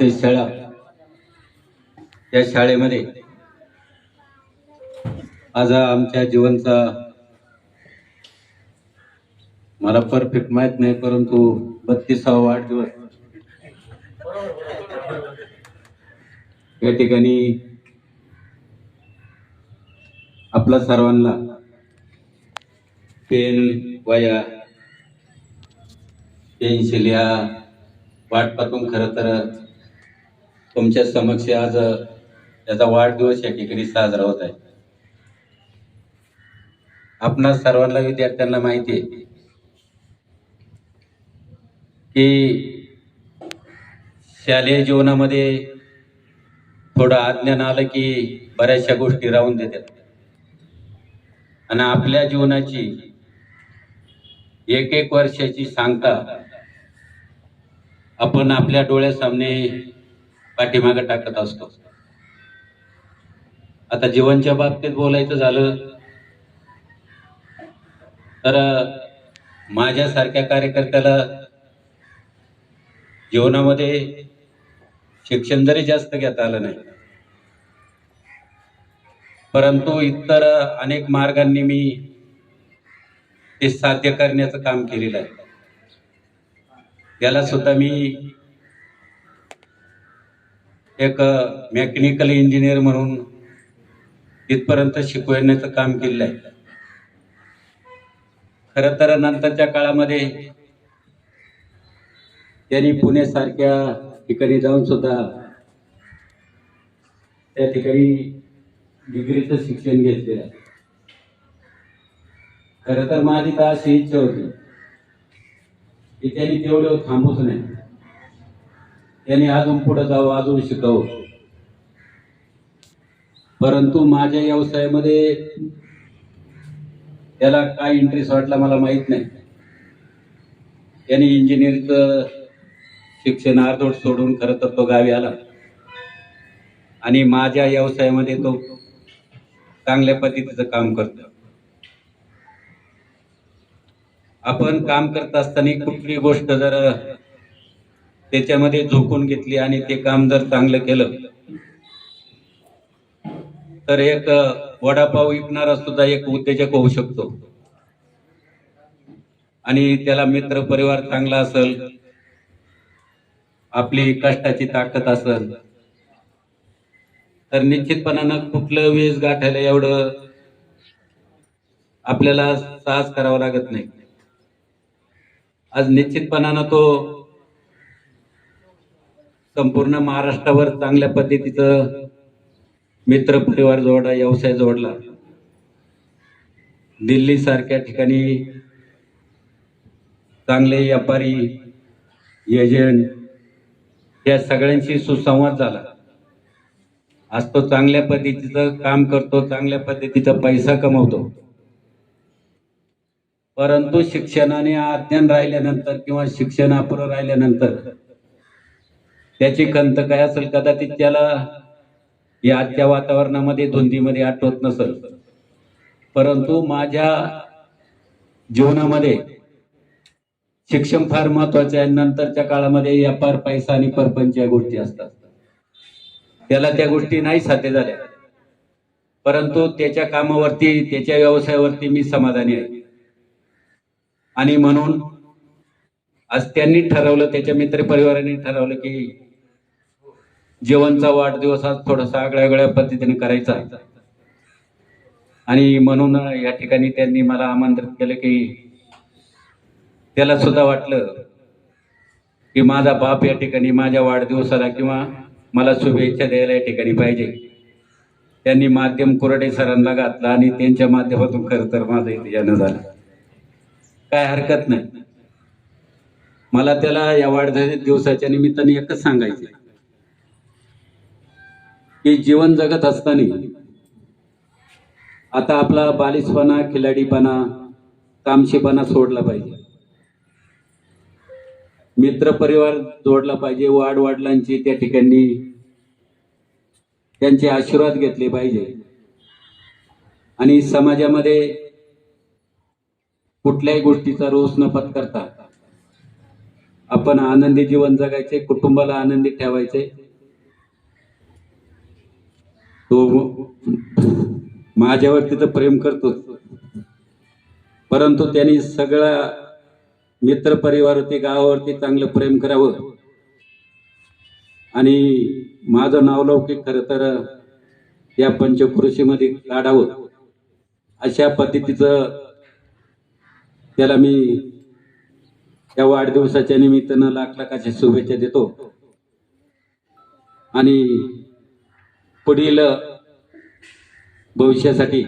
शाळा. या शाळेमध्ये आज आमच्या जीवनचा मला परफेक्ट माहीत नाही परंतु बत्तीसावा वाढदिवस. या ठिकाणी आपला सर्वांना पेन वया पेन्सिल या वाटपातून खर तर तुमच्या समक्ष आज त्याचा वाढदिवस या ठिकाणी साजरा होत आहे. आपणा सर्वांना विद्यार्थ्यांना माहिती आहे की शालेय जीवनामध्ये थोडं अज्ञान आलं की बऱ्याचशा गोष्टी राहून देतात. आणि आपल्या जीवनाची एक एक वर्षाची सांगता आपण आपल्या डोळ्यासामने पाठीमागे टाकत असतो. आता जीवनच्या बाबतीत बोलायचं झालं तर माझ्यासारख्या कार्यकर्त्याला जीवनामध्ये शिक्षण जरी जास्त घेता आलं नाही परंतु इतर अनेक मार्गांनी मी ते साध्य करण्याचं काम केलेलं आहे. याला सुद्धा मी एक मेकॅनिकल इंजिनियर म्हणून तिथपर्यंत शिकवण्याचं काम केलेलं आहे. खर तर नंतरच्या काळामध्ये त्यांनी पुण्यासारख्या ठिकाणी जाऊन सुद्धा त्या ठिकाणी डिग्रीचं शिक्षण घेतलेलं आहे. खरं तर माझी तर अशी इच्छा होती की त्यांनी तेवढं थांबूच नाही. त्यांनी अजून पुढे जावं अजून शिकावं. परंतु माझ्या व्यवसायामध्ये त्याला काय इंटरेस्ट वाटला मला माहीत नाही. याने इंजिनिअरिंगचं शिक्षण अर्धवट सोडून खरं तर तो गावी आला. आणि माझ्या व्यवसायामध्ये तो चांगल्या पद्धतीचं काम करतो. आपण काम करत असताना कुठली गोष्ट जर त्याच्यामध्ये झोकून घेतली आणि ते काम जर चांगलं केलं तर एक वडापाव विकणारा सुद्धा एक उद्योजक होऊ शकतो. आणि त्याला मित्र परिवार चांगला असेल आपली कष्टाची ताकद असेल तर निश्चितपणानं कुठलं वेस गाठायला एवढं आपल्याला साहस करावं लागत नाही. आज निश्चितपणानं तो संपूर्ण महाराष्ट्रावर चांगल्या पद्धतीचं मित्र परिवार जोडला व्यवसाय जोडला. दिल्ली सारख्या ठिकाणी चांगले व्यापारी एजंट या सगळ्यांशी सुसंवाद झाला. आज तो चांगल्या पद्धतीचं काम करतो चांगल्या पद्धतीचा पैसा कमवतो. परंतु शिक्षणाने अज्ञान राहिल्यानंतर किंवा शिक्षणापुरं राहिल्यानंतर त्याची खंत काय असेल कदाचित त्याला या आजच्या वातावरणामध्ये धुंदीमध्ये आठवत नसेल. परंतु माझ्या जीवनामध्ये शिक्षण फार महत्त्वाचे आहे. नंतरच्या काळामध्ये व्यापार पैसा आणि परपंच या गोष्टी असतात. त्याला त्या गोष्टी नाही साध्य झाल्या. परंतु त्याच्या कामावरती त्याच्या व्यवसायावरती मी समाधानी आहे. आणि म्हणून आज त्यांनी ठरवलं त्याच्या मित्र परिवाराने ठरवलं की जेवणचा वाढदिवस आज थोडासा आगळ्या वेगळ्या पद्धतीने करायचा आणि म्हणून या ठिकाणी त्यांनी मला आमंत्रित केलं की त्याला सुद्धा वाटलं की माझा बाप या ठिकाणी माझ्या वाढदिवसाला किंवा मला शुभेच्छा द्यायला या ठिकाणी पाहिजे. त्यांनी माध्यम कुरडे सरांना घातलं आणि त्यांच्या माध्यमातून खरं तर माझं इथे झालं. काय हरकत नाही. मला त्याला या वाढदिवसाच्या निमित्ताने एकच सांगायचे की जीवन जगत असताना आता आपला बालिशपणा खिलाडीपणा तामशीपणा सोडला पाहिजे. मित्र परिवार जोडला पाहिजे वाढ वडिलांची त्या ठिकाणी त्यांचे आशीर्वाद घेतले पाहिजे. आणि समाजामध्ये कुठल्याही गोष्टीचा रोष न पत्करता आपण आनंदी जीवन जगायचे कुटुंबाला आनंदी ठेवायचे. तो माझ्यावरती तर प्रेम करतोच परंतु त्यांनी सगळ्या मित्र परिवारावरती गावावरती चांगलं प्रेम करावं. आणि माझं नावलौकिक खरं तर या पंचकृषीमध्ये काढावं. अशा पद्धतीचं त्याला मी या वाढदिवसाच्या निमित्तानं लाख लाखाच्या शुभेच्छा देतो. आणि पुढील भविष्यासाठी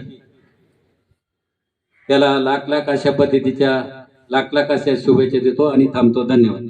त्याला लाख लाख अशा पद्धतीच्या लाख लाख अशा शुभेच्छा देतो आणि थांबतो. धन्यवाद.